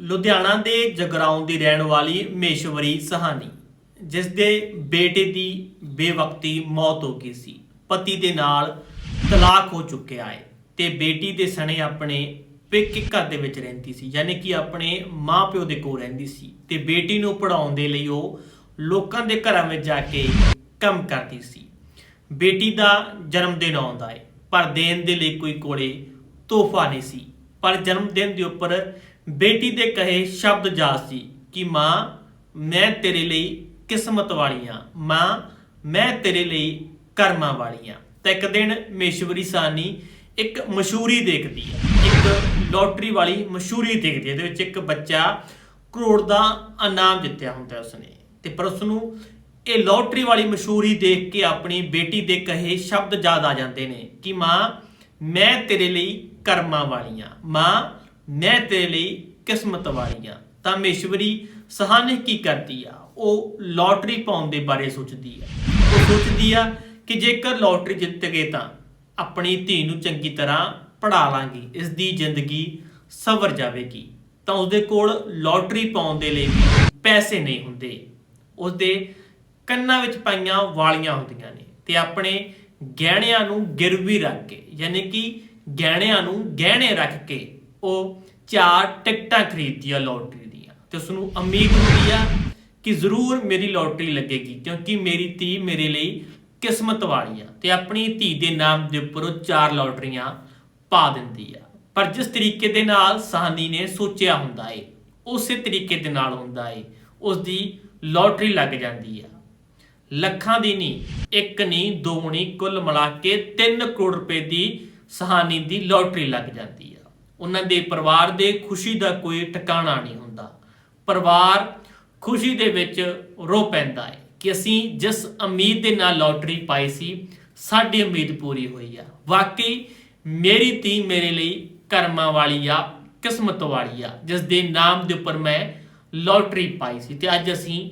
ਲੁਧਿਆਣਾ ਦੇ ਜਗਰਾਉਂ ਦੀ ਰਹਿਣ ਵਾਲੀ ਮੇਸ਼ਵਰੀ ਸਹਾਨੀ, ਜਿਸ ਦੇ ਬੇਟੇ ਦੀ ਬੇਵਕਤੀ ਮੌਤ ਹੋ ਗਈ ਸੀ, ਪਤੀ ਦੇ ਨਾਲ ਤਲਾਕ ਹੋ ਚੁੱਕਿਆ ਹੈ ਤੇ ਬੇਟੀ ਦੇ ਸਣੇ ਆਪਣੇ ਪੇਕੇ ਘਰ ਦੇ ਵਿੱਚ ਰਹਿੰਦੀ ਸੀ, ਯਾਨੀ ਕਿ ਆਪਣੇ ਮਾਪਿਓ ਦੇ ਕੋਲ ਰਹਿੰਦੀ ਸੀ ਤੇ ਬੇਟੀ ਨੂੰ ਪੜਾਉਣ ਦੇ ਲਈ ਉਹ ਲੋਕਾਂ ਦੇ ਘਰਾਂ ਵਿੱਚ ਜਾ ਕੇ ਕੰਮ ਕਰਦੀ ਸੀ। ਬੇਟੀ ਦਾ ਜਨਮ ਦਿਨ ਆਉਂਦਾ ਹੈ, ਪਰ ਦੇਣ ਦੇ ਲਈ ਕੋਈ ਕੋਲੇ ਤੋਹਫਾ ਨਹੀਂ ਸੀ, ਪਰ ਜਨਮ ਦਿਨ ਦੇ ਉੱਪਰ ਬੇਟੀ ਦੇ ਕਹੇ ਸ਼ਬਦ ਯਾਦ ਸੀ ਕਿ ਮਾਂ, ਮੈਂ ਤੇਰੇ ਲਈ ਕਿਸਮਤ ਵਾਲੀ ਹਾਂ ਮਾਂ, ਮੈਂ ਤੇਰੇ ਲਈ ਕਰਮਾਂ ਵਾਲੀ ਹਾਂ ਤਾਂ ਇੱਕ ਦਿਨ ਮੇਸ਼ਵਰੀ ਸਾਨੀ ਇੱਕ ਮਸ਼ਹੂਰੀ ਦੇਖਦੀ ਹੈ। ਇੱਕ ਲੋਟਰੀ ਵਾਲੀ ਮਸ਼ਹੂਰੀ ਦੇਖਦੀ ਹੈ। ਇਹਦੇ ਵਿੱਚ ਇੱਕ ਬੱਚਾ ਕਰੋੜ ਦਾ ਇਨਾਮ ਜਿੱਤਿਆ ਹੁੰਦਾ ਉਸਨੇ। ਤੇ ਪਰ ਉਸਨੂੰ ਇਹ ਲੋਟਰੀ ਵਾਲੀ ਮਸ਼ਹੂਰੀ ਦੇਖ ਕੇ ਆਪਣੀ ਬੇਟੀ ਦੇ ਕਹੇ ਸ਼ਬਦ ਯਾਦ ਆ ਜਾਂਦੇ ਨੇ ਕਿ ਮਾਂ, ਮੈਂ ਤੇਰੇ ਲਈ ਕਰਮਾਂ ਵਾਲੀ ਹਾਂ ਮਾਂ ਮੈਂ ਤੇਰੇ ਲਈ ਕਿਸਮਤ ਵਾਲੀ ਹਾਂ। ਤਾਂ ਮੇਸ਼ਵਰੀ, ਸਹਾਨੇ ਕੀ ਕਰਦੀ ਆ? ਉਹ ਲੋਟਰੀ ਪਾਉਣ ਦੇ ਬਾਰੇ ਸੋਚਦੀ ਆ। ਉਹ ਸੋਚਦੀ ਆ ਕਿ ਜੇਕਰ ਲੋਟਰੀ ਜਿੱਤ ਗਏ ਤਾਂ ਆਪਣੀ ਧੀ ਨੂੰ ਚੰਗੀ ਤਰ੍ਹਾਂ ਪੜ੍ਹਾ ਲਾਂਗੀ। ਇਸ ਦੀ ਜ਼ਿੰਦਗੀ ਸਵਰ ਜਾਵੇਗੀ। ਤਾਂ ਉਸਦੇ ਕੋਲ ਲੋਟਰੀ ਪਾਉਣ ਦੇ ਲਈ ਵੀ ਪੈਸੇ ਨਹੀਂ ਹੁੰਦੇ। ਉਸਦੇ ਕੰਨਾਂ ਵਿੱਚ ਪਾਈਆਂ ਵਾਲੀਆਂ ਹੁੰਦੀਆਂ ਨੇ ਤੇ ਆਪਣੇ ਗਹਿਣਿਆਂ ਨੂੰ ਗਿਰਵੀ ਰੱਖ ਕੇ, ਯਾਨੀ ਕਿ ਗਹਿਣਿਆਂ ਨੂੰ ਗਹਿਣੇ ਰੱਖ ਕੇ ਉਹ ਚਾਰ ਟਿਕਟਾਂ ਖਰੀਦਦੀ ਆ ਲੋਟਰੀ ਦੀਆਂ ਤੇ ਉਸ ਨੂੰ ਉਮੀਦ ਹੁੰਦੀ ਆ ਕਿ ਜ਼ਰੂਰ ਮੇਰੀ ਲੋਟਰੀ ਲੱਗੇਗੀ ਕਿਉਂਕਿ ਮੇਰੀ ਧੀ ਮੇਰੇ ਲਈ ਕਿਸਮਤ ਵਾਲੀ ਆ ਤੇ ਆਪਣੀ ਧੀ ਦੇ ਨਾਮ ਦੇ ਉੱਪਰ ਉਹ ਚਾਰ ਲੋਟਰੀਆਂ ਪਾ ਦਿੰਦੀ ਆ। ਪਰ ਜਿਸ ਤਰੀਕੇ ਦੇ ਨਾਲ ਸਾਹਨੀ ਨੇ ਸੋਚਿਆ ਹੁੰਦਾ ਏ, ਉਸੇ ਤਰੀਕੇ ਦੇ ਨਾਲ ਹੁੰਦਾ ਏ ਉਸ ਦੀ ਲੋਟਰੀ ਲੱਗ ਜਾਂਦੀ ਆ। ਲੱਖਾਂ ਦੀ ਨਹੀਂ, ਇੱਕ ਨਹੀਂ, ਦੋ ਨਹੀਂ, ਕੁੱਲ ਮਿਲਾ ਕੇ 3 ਕਰੋੜ ਰੁਪਏ ਦੀ ਸਹਾਨੀ ਦੀ ਲੋਟਰੀ ਲੱਗ ਜਾਂਦੀ ਉਹਨਾਂ ਦੇ ਪਰਿਵਾਰ ਦੇ ਖੁਸ਼ੀ ਦਾ ਕੋਈ ਟਿਕਾਣਾ ਨਹੀਂ ਹੁੰਦਾ। ਪਰਿਵਾਰ ਖੁਸ਼ੀ ਦੇ ਵਿੱਚ ਰੋ ਪੈਂਦਾ ਹੈ ਕਿ ਅਸੀਂ ਜਿਸ ਉਮੀਦ ਦੇ ਨਾਲ ਲੋਟਰੀ ਪਾਈ ਸੀ, ਸਾਡੀ ਉਮੀਦ ਪੂਰੀ ਹੋਈ ਆ। ਵਾਕਈ ਮੇਰੀ ਧੀ ਮੇਰੇ ਲਈ ਕਰਮਾਂ ਵਾਲੀ ਆ, ਕਿਸਮਤ ਵਾਲੀ ਆ ਜਿਸ ਦੇ ਨਾਮ ਦੇ ਉੱਪਰ ਮੈਂ ਲੋਟਰੀ ਪਾਈ ਸੀ ਤੇ ਅੱਜ ਅਸੀਂ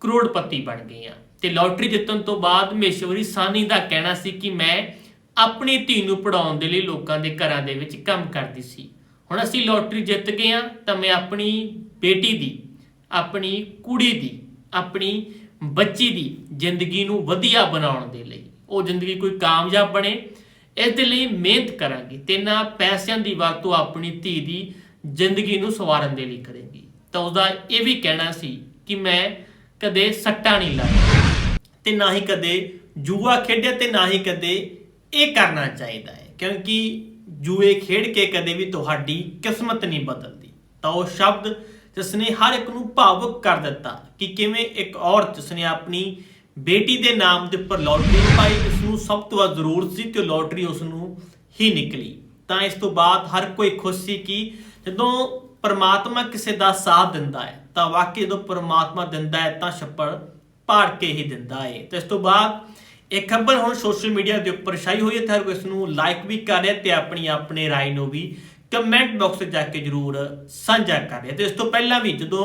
ਕਰੋੜਪਤੀ ਬਣ ਗਏ ਆ। ਤੇ ਲੋਟਰੀ ਜਿੱਤਣ ਤੋਂ ਬਾਅਦ ਮੇਸ਼ਵਰੀ ਸਾਨੀ ਦਾ ਕਹਿਣਾ ਸੀ ਕਿ ਮੈਂ ਆਪਣੀ ਧੀ ਨੂੰ ਪੜਾਉਣ ਦੇ ਲਈ ਲੋਕਾਂ ਦੇ ਘਰਾਂ ਦੇ ਵਿੱਚ ਕੰਮ ਕਰਦੀ ਸੀ। ਹੁਣ ਅਸੀਂ ਲੋਟਰੀ ਜਿੱਤ ਗਏ ਆ ਤਾਂ ਮੈਂ ਆਪਣੀ ਬੇਟੀ ਦੀ, ਆਪਣੀ ਕੁੜੀ ਦੀ, ਆਪਣੀ ਬੱਚੀ ਦੀ ਜ਼ਿੰਦਗੀ ਨੂੰ ਵਧੀਆ ਬਣਾਉਣ ਦੇ ਲਈ। ਉਹ ਜ਼ਿੰਦਗੀ ਕੋਈ ਕਾਮਯਾਬ ਬਣੇ, ਇਸ ਦੇ ਲਈ ਮਿਹਨਤ ਕਰਾਂਗੀ ਤੇ ਨਾ ਪੈਸਿਆਂ ਦੀ ਵਰਤੋਂ ਆਪਣੀ ਧੀ ਦੀ ਜ਼ਿੰਦਗੀ ਨੂੰ ਸਵਾਰਨ ਦੇ ਲਈ ਕਰੇਗੀ। ਤਾਂ ਉਹਦਾ ਇਹ ਵੀ ਕਹਿਣਾ ਸੀ ਕਿ ਮੈਂ ਕਦੇ ਸੱਟਾਂ ਨਹੀਂ ਲਾਇਆ ਤੇ ਨਾ ਹੀ ਕਦੇ ਜੂਆ ਖੇਡਿਆ ਤੇ ਨਾ ਹੀ ਕਦੇ ਇਹ ਕਰਨਾ ਚਾਹੀਦਾ ਹੈ, ਕਿਉਂਕਿ ਜੂਏ ਖੇਡ ਕੇ ਕਦੇ ਵੀ ਤੁਹਾਡੀ ਕਿਸਮਤ ਨਹੀਂ ਬਦਲਦੀ। ਤਾਂ ਉਹ ਸ਼ਬਦ ਜਿਸ ਨੇ ਹਰ ਇੱਕ ਨੂੰ ਭਾਵੁਕ ਕਰ ਦਿੱਤਾ ਕਿ ਕਿਵੇਂ ਇੱਕ ਔਰਤ ਜਿਸ ਨੇ ਆਪਣੀ ਬੇਟੀ ਦੇ ਨਾਮ ਦੇ ਉੱਪਰ ਲੋਟਰੀ ਪਾਈ ਇਸ ਨੂੰ ਸਭ ਤੋਂ ਵੱਧ ਜ਼ਰੂਰਤ ਸੀ ਤੇ ਲੋਟਰੀ ਉਸ ਨੂੰ ਹੀ ਨਿਕਲੀ। ਤਾਂ ਇਸ ਤੋਂ ਬਾਅਦ ਹਰ ਕੋਈ ਖੁਸ਼ ਸੀ ਕਿ ਜਦੋਂ ਪਰਮਾਤਮਾ ਕਿਸੇ ਦਾ ਸਾਥ ਦਿੰਦਾ ਹੈ, ਤਾਂ ਵਾਕਈ ਜਦੋਂ ਪਰਮਾਤਮਾ ਦਿੰਦਾ ਹੈ, ਤਾਂ ਛੱਪੜ ਪਾੜ ਕੇ ਹੀ ਦਿੰਦਾ ਹੈ। ਤੇ ਇਸ ਤੋਂ ਬਾਅਦ ਇਹ ਖਬਰ ਹੁਣ ਸੋਸ਼ਲ ਮੀਡੀਆ ਦੇ ਉੱਪਰ ਛਾਈ ਹੋਈ ਹੈ ਤੇ ਹਰ ਕੋਈ ਇਸ ਨੂੰ ਲਾਈਕ ਵੀ ਕਰ ਰਿਹਾ ਤੇ ਆਪਣੀ ਆਪਣੇ ਰਾਏ ਨੂੰ ਵੀ ਕਮੈਂਟ ਬਾਕਸ 'ਚ ਜਾ ਕੇ ਜਰੂਰ ਸਾਂਝਾ ਕਰ ਰਿਹਾ। ਤੇ ਇਸ ਤੋਂ ਪਹਿਲਾਂ ਵੀ ਜਦੋਂ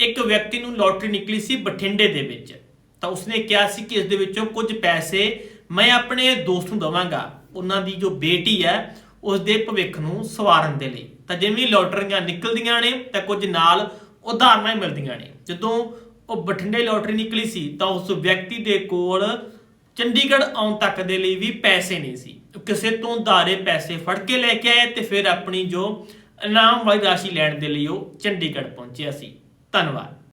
ਇੱਕ ਵਿਅਕਤੀ ਨੂੰ ਲੋਟਰੀ ਨਿਕਲੀ ਸੀ ਬਠਿੰਡੇ ਦੇ ਵਿੱਚ, ਤਾਂ ਉਸਨੇ ਕਿਹਾ ਸੀ ਕਿ ਇਸ ਦੇ ਵਿੱਚੋਂ ਕੁਝ ਪੈਸੇ ਮੈਂ ਆਪਣੇ ਦੋਸਤ ਨੂੰ ਦਵਾਂਗਾ। ਉਹਨਾਂ ਦੀ ਜੋ ਬੇਟੀ ਹੈ ਉਸ ਦੇ ਭਵਿੱਖ ਨੂੰ ਸਵਾਰਨ ਦੇ ਲਈ। ਤਾਂ ਜਿਵੇਂ ਲੋਟਰੀਆਂ ਨਿਕਲਦੀਆਂ ਨੇ, ਤਾਂ ਕੁਝ ਨਾਲ ਉਦਾਹਰਨਾਂ ਮਿਲਦੀਆਂ ਨੇ। ਜਦੋਂ ਉਹ ਬਠਿੰਡੇ ਲੋਟਰੀ ਨਿਕਲੀ ਸੀ, ਤਾਂ ਉਸ ਵਿਅਕਤੀ ਦੇ ਕੋਲ ਚੰਡੀਗੜ੍ਹ ਆਉਣ ਤੱਕ ਦੇ ਲਈ ਵੀ ਪੈਸੇ ਨਹੀਂ ਸੀ। ਕਿਸੇ ਤੋਂ ਉਧਾਰੇ ਪੈਸੇ ਫੜ ਕੇ ਲੈ ਕੇ ਆਏ ਤੇ ਫਿਰ ਆਪਣੀ ਜੋ ਇਨਾਮ ਵਾਲੀ ਰਾਸ਼ੀ ਲੈਣ ਦੇ ਲਈ ਉਹ ਚੰਡੀਗੜ੍ਹ ਪਹੁੰਚਿਆ ਸੀ। ਧੰਨਵਾਦ।